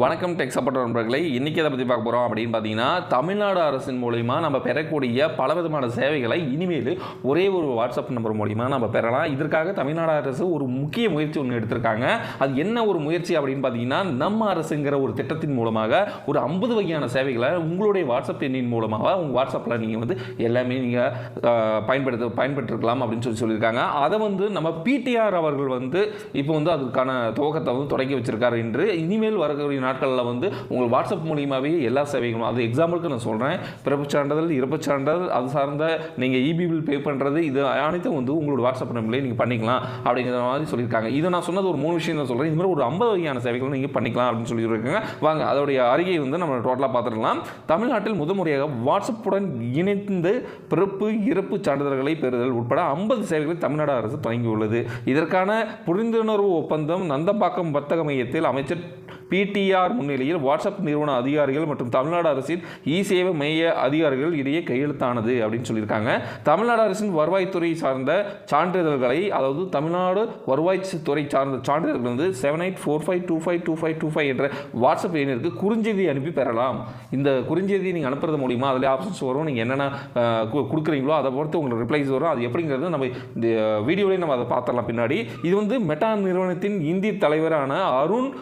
வணக்கம் tech support நண்பர்களை இன்றைக்கி எதை பற்றி பார்க்க போகிறோம் அப்படின்னு பார்த்தீங்கன்னா தமிழ்நாடு அரசின் மூலிமா நம்ம பெறக்கூடிய பல விதமான சேவைகளை இனிமேல் ஒரே ஒரு வாட்ஸ்அப் நம்பர் மூலிமா நம்ம பெறலாம். இதற்காக தமிழ்நாடு அரசு ஒரு முக்கிய முயற்சி ஒன்று எடுத்திருக்காங்க. அது என்ன ஒரு முயற்சி அப்படின்னு பார்த்தீங்கன்னா நம்ம அரசுங்கிற ஒரு திட்டத்தின் மூலமாக ஒரு ஐம்பது வகையான சேவைகளை உங்களுடைய வாட்ஸ்அப் எண்ணின் மூலமாக உங்கள் வாட்ஸ்அப்பில் நீங்கள் வந்து எல்லாமே நீங்கள் பயன்படுத்த பயன்பெற்றிருக்கலாம் அப்படின்னு சொல்லி சொல்லியிருக்காங்க. அதை வந்து நம்ம பிடிஆர் அவர்கள் வந்து இப்போ வந்து அதுக்கான துவக்கத்தை வந்து தொடங்கி வச்சிருக்காரு என்று இனிமேல் வரக்கூடிய நாட்களில் வந்து உங்கள் வாட்ஸ்அப் மூலியமாகவே எல்லா சேவைகளும் அது எக்ஸாம்பிளுக்கு நான் சொல்கிறேன் பிறப்புச் சான்றிதழ் இறப்பு சான்றிதழ் அது சார்ந்த நீங்கள் இபி பில் பே பண்ணுறது இது அனைத்தும் வந்து உங்களோட வாட்ஸ்அப் நம்பர்லேயே நீங்கள் பண்ணிக்கலாம் அப்படிங்கிற மாதிரி சொல்லியிருக்காங்க. இதை நான் சொன்னது ஒரு மூணு விஷயம் தான் சொல்கிறேன் இது மாதிரி ஒரு ஐம்பது வகையான சேவைகளும் நீங்கள் பண்ணிக்கலாம் அப்படின்னு சொல்லியிருக்காங்க. வாங்க அதோடைய அறிக்கை வந்து நம்ம டோட்டலாக பார்த்துடலாம். தமிழ்நாட்டில் முதன்முறையாக வாட்ஸ்அப்புடன் இணைந்து பிறப்பு இறப்பு சான்றிதழ்களை பெறுதல் உட்பட ஐம்பது சேவைகளை தமிழ்நாடு அரசு தொடங்கியுள்ளது. இதற்கான புரிந்துணர்வு ஒப்பந்தம் நந்தம்பாக்கம் வர்த்தக மையத்தில் அமைச்சர் பிடிஆர் முன்னிலையில் வாட்ஸ்அப் நிறுவன அதிகாரிகள் மற்றும் தமிழ்நாடு அரசின் இ சேவை மைய அதிகாரிகள் இடையே கையெழுத்தானது அப்படின்னு சொல்லியிருக்காங்க. தமிழ்நாடு அரசின் வருவாய்த்துறை சார்ந்த சான்றிதழ்களை அதாவது தமிழ்நாடு வருவாய் துறை சார்ந்த சான்றிதழ்கள் வந்து seven eight four five two five two five two five என்ற வாட்ஸ்அப் எண்ணிற்கு குறுஞ்செய்தி அனுப்பி பெறலாம். இந்த குறுஞ்செய்தி நீங்கள் அனுப்புறது மூலிமா அதில் ஆப்ஷன்ஸ் வரும். நீங்கள் என்னென்ன கு- கொடுக்குறீங்களோ அதை பொறுத்து உங்களுக்கு ரிப்ளைஸ் வரும். அது எப்படிங்கிறது நம்ம இந்த வீடியோலேயே நம்ம அதை பார்த்துடலாம் பின்னாடி. இது வந்து மெட்டா நிறுவனத்தின் இந்திய தலைவரான அருண்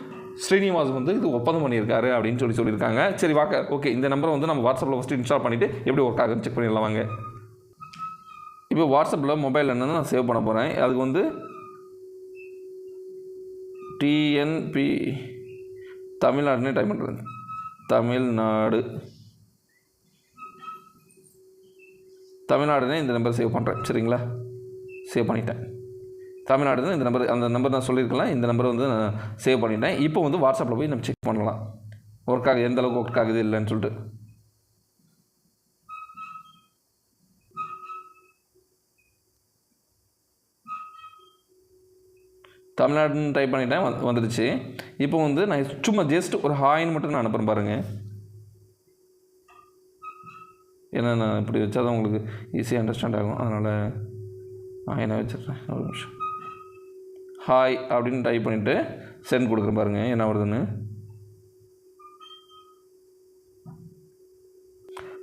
ஸ்ரீனிவாஸ் வந்து இது ஒப்பந்தம் பண்ணியிருக்காரு அப்படின்னு சொல்லி சொல்லியிருக்காங்க. சரி வாக்க ஓகே இந்த நம்பரை வந்து நம்ம வாட்ஸ்அப்பில் ஃபஸ்ட்டு இன்ஸ்டால் பண்ணிவிட்டு எப்படி ஒர்க் ஆகுதுன்னு செக் பண்ணிடலாம் வாங்க. இப்போ வாட்ஸ்அப்பில் மொபைல் என்ன நான் சேவ் பண்ண போகிறேன் அதுக்கு வந்து டிஎன்பி தமிழ்நாடுனே டைப் பண்ணுறது தமிழ்நாடு. தமிழ்நாடுனே இந்த நம்பர் சேவ் பண்ணுறேன் சரிங்களா? சேவ் பண்ணிட்டேன். தமிழ்நாடு தான் இந்த நம்பர் அந்த நம்பர் நான் சொல்லியிருக்கலாம். இந்த நம்பரை வந்து நான் சேவ் பண்ணிட்டேன். இப்போ வந்து வாட்ஸ்அப்பில் போய் நம்ம செக் பண்ணலாம். ஒர்க் ஆகுது எந்த அளவுக்கு ஒர்க் ஆகுது இல்லைன்னு சொல்லிட்டு. தமிழ்நாடுன்னு டைப் பண்ணிட்டேன் வந் வந்துடுச்சு. இப்போ வந்து நான் சும்மா ஜஸ்ட் ஒரு ஹாயின் மட்டும் நான் அனுப்புகிறேன் பாருங்கள் ஏன்னா நான் இப்படி வச்சா தான் உங்களுக்கு ஈஸியாக அண்டர்ஸ்டாண்ட் ஆகும். அதனால் ஹாயினை வச்சிடுறேன்? ஒரு நிமிஷம். ஹாய் அப்படின்னு டைப் பண்ணிவிட்டு சென்ட் கொடுக்குறேன் பாருங்கள் என்ன வருதுன்னு?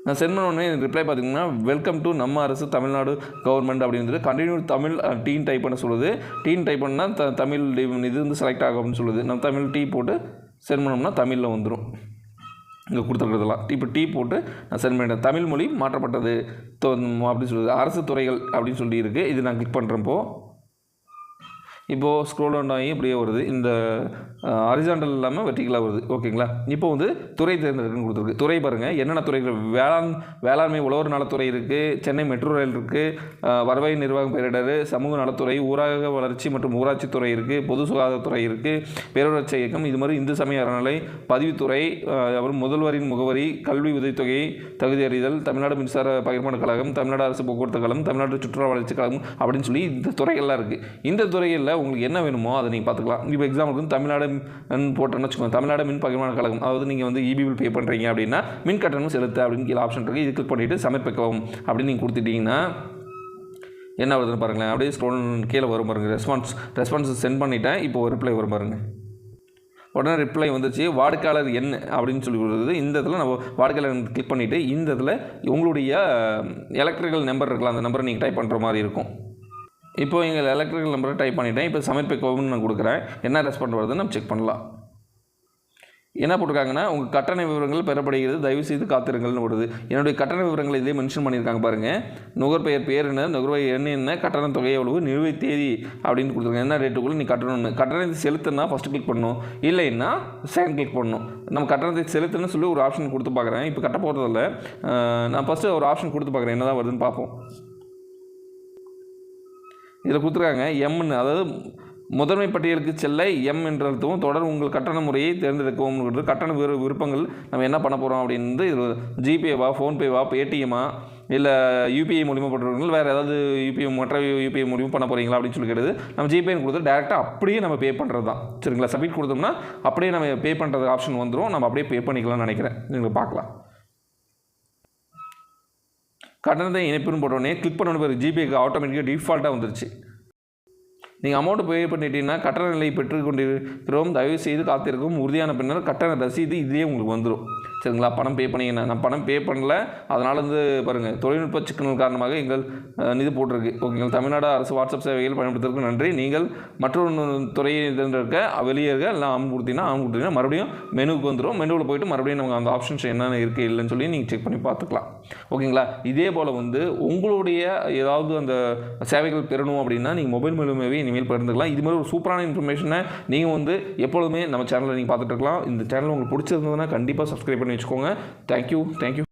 நான் சென்ட் பண்ண உடனே ரிப்ளை பார்த்தீங்கன்னா வெல்கம் டு நம்ம அரசு தமிழ்நாடு கவர்மெண்ட் அப்படின்னு கண்டினியூ தமிழ் டீன் டைப் பண்ண சொல்லுது. டீன் டைப் பண்ணால் த தமிழ் டி- இது வந்து செலக்ட் ஆகும் அப்படின்னு சொல்லுது. நம்ம தமிழ் டீ போட்டு சென்ட் பண்ணோம்னா தமிழில் வந்துடும் இங்கே கொடுத்துருக்கிறதெல்லாம். இப்போ டீ போட்டு நான் சென்ட் பண்ணிட்டேன். தமிழ் மொழி மாற்றப்பட்டது. அப்படின்னு சொல்லுது. அரசு துறைகள் அப்படின்னு சொல்லி இருக்குது இது நான் கிளிக் பண்ணுறப்போ இப்போது ஸ்க்ரோல் டவுன் ஆகி இப்படியே வருது. இந்த ஹரிசாண்டல் இல்லாமல் வெர்டிகலாக வருது. ஓகேங்களா இப்போ வந்து துறை தேர்ந்தெடுக்குன்னு கொடுத்துருக்கு. துறை பாருங்கள் என்னென்ன துறைகள்? வேளாண் வேளாண்மை உழவர் நலத்துறை இருக்குது சென்னை மெட்ரோ ரயில் இருக்குது வருவாய் நிர்வாகம் பேரிடர் சமூக நலத்துறை ஊரக வளர்ச்சி மற்றும் ஊராட்சித்துறை இருக்குது பொது சுகாதாரத்துறை இருக்குது பேரூராட்சி இயக்கம் இது மாதிரி இந்து சமய அறநிலை பதிவுத்துறை அப்புறம் முதல்வரின் முகவரி கல்வி உதவித்தொகை தகுதி அறிதல் தமிழ்நாடு மின்சார பகிர்மான கழகம் தமிழ்நாடு அரசு போக்குவரத்து கழகம் தமிழ்நாடு சுற்றுலா வளர்ச்சி கழகம் அப்படின்னு சொல்லி இந்த துறைகள்லாம் இருக்குது இந்த துறைகளில் உங்களுக்கு என்ன வேணுமோ அதை நீங்கள் பார்த்துக்கலாம். இப்போ எக்ஸாம்பிளுக்கு தமிழ்நாடு மின் போட்டோன்னு வச்சுக்கோங்க. தமிழ்நாடு மின் பகிர்மான கழகம். அதாவது நீங்கள் வந்து இபி பில் பே பண்ணுறீங்க அப்படின்னா மின் கட்டணம் செலுத்து அப்படின்னு கீழே ஆப்ஷன் இருக்குது இது கிளிக் பண்ணிவிட்டு சமர்ப்பிக்கவும் அப்படின்னு நீங்கள் கொடுத்துட்டீங்கன்னா என்ன வருதுன்னு பாருங்களேன். அப்படியே ஸ்க்ரோல் கீழே வரும் பாருங்கள் ரெஸ்பான்ஸ் ரெஸ்பான்ஸ் சென்ட் பண்ணிட்டேன். இப்போ ஒரு ரிப்ளை வரும் பாருங்கள் உடனே ரிப்ளை வந்துச்சு. வாடிக்கையாளர் என்ன அப்படின்னு சொல்லி கொடுக்குறது இந்த இதில் நம்ம வாடிக்கையாளர் கிளிக் பண்ணிவிட்டு இந்த இதில் உங்களுடைய எலக்ட்ரிக்கல் நம்பர் இருக்கலாம். அந்த நம்பரை நீங்கள் டைப் பண்ணுற மாதிரி இருக்கும். இப்போ எங்கள் எலக்ட்ரிக்கல் நம்பரை டைப் பண்ணிட்டேன். இப்போ சமர்ப்பிக்கவும் நான் கொடுக்குறேன். என்ன ரெஸ்பாண்ட் வருதுன்னு நம்ம செக் பண்ணலாம். என்ன போட்டிருக்காங்கன்னா உங்கள் கட்டண விவரங்கள் பெறப்படுகிறது. தயவுசெய்து காத்திருங்கள்னு வருது என்னுடைய கட்டண விவரங்களை இதே மென்ஷன் பண்ணியிருக்காங்க பாருங்கள் நுகர்பெயர் பேர் என்ன நுகர்வோர் எண் என்ன கட்டண தொகை எவ்வளவு நிலுவைத் தேதி அப்படின்னு கொடுத்துருக்காங்க. என்ன ரேட்டுக்குள்ளே நீ கட்டணும்னு. கட்டணத்தை செலுத்தினா ஃபஸ்ட்டு கிளிக் பண்ணணும் இல்லைன்னா செகண்ட் கிளிக் பண்ணணும் நம்ம கட்டணத்தை செலுத்துன்னு சொல்லி ஒரு ஆப்ஷன் கொடுத்து பார்க்குறேன். இப்போ கட்ட போகிறதில்ல நான் ஃபஸ்ட்டு ஒரு ஆப்ஷன் கொடுத்து பார்க்குறேன். என்ன தான் வருதுன்னு பார்ப்போம். இதில் கொடுத்துருக்காங்க எம்னு அதாவது முதன்மை பட்டியலுக்கு செல்ல எம் என்ற அழுத்தவும் தொடர் உங்கள் கட்டண முறையை தேர்ந்தெடுக்கவும் கட்டண விரு விருப்பங்கள். நம்ம என்ன பண்ண போகிறோம் அப்படின்னு இது ஜிபேவா ஃபோன்பேவா பேடிஎம்மா இல்லை யூபிஐ மூலிமா பண்ணுறவங்க வேறு ஏதாவது யூபிஐ மற்ற யூபிஐ மூலிமா பண்ண போகிறீங்களா அப்படின்னு சொல்லி கேட்டது நம்ம ஜிபேன்னு கொடுத்து டேரெக்டாக அப்படியே நம்ம பே பண்ணுறது தான். சரிங்களா? சப்மிட் கொடுத்தோம்னா அப்படியே நம்ம பே பண்ணுறது ஆப்ஷன் வந்துடும் நம்ம அப்படியே பே பண்ணிக்கலாம்னு நினைக்கிறேன். நீங்கள் பார்க்கலாம். கட்டணத்தை இணைப்புன்னு போட்டோடனே கிளிக் பண்ண பிறகு ஜிபேக்கு ஆட்டோமேட்டிக்காக டிஃபால்ட்டாக வந்துருச்சு. நீங்கள் அமௌண்ட் பே பண்ணிட்டீங்கன்னா கட்டண நிலை பெற்றுக்கொண்டிருக்கிறோம். தயவு செய்து காத்திருக்கும் உறுதியான பின்னர் கட்டண ரசீது இதே உங்களுக்கு வந்துடும் சரிங்களா பணம் பே பண்ணிங்கன்னா நான் பணம் பே பண்ணல. அதனால் வந்து பாருங்கள் தொழில்நுட்ப சிக்கல் காரணமாக எங்கள் நிதி இது போட்டிருக்கு. ஓகேங்களா? தமிழ்நாடு அரசு வாட்ஸ்அப் சேவைகள் பயன்படுத்துறதுக்கு நன்றி. நீங்கள் மற்றொரு துறையை இருக்க வெளியே இருக்க எல்லாம் ஆம் கொடுத்தீங்கன்னா ஆம் கொடுத்தீங்கன்னா மறுபடியும் மெனுவுக்கு வந்துடும் மெனுவில் போயிட்டு மறுபடியும் நமக்கு அந்த ஆப்ஷன்ஸ் என்னென்ன இருக்குது இல்லைன்னு சொல்லி நீங்கள் செக் பண்ணி பார்த்துக்கலாம். ஓகேங்களா? இதே போல் வந்து உங்களுடைய ஏதாவது அந்த சேவைகள் பெறணும் அப்படின்னா நீங்கள் மொபைல் மூலமாகவே இனிமேல் பகிர்ந்துக்கலாம். இது மாதிரி ஒரு சூப்பரான இன்ஃபர்மேஷனை நீங்கள் வந்து எப்பொழுதுமே நம்ம சேனலில் நீங்கள் பார்த்துட்டு இருக்கலாம். இந்த சேனல் உங்களுக்கு பிடிச்சிருந்ததுன்னா கண்டிப்பாக சப்ஸ்கிரைப் பண்ணி வச்சுக்கோங்க. Thank you thank you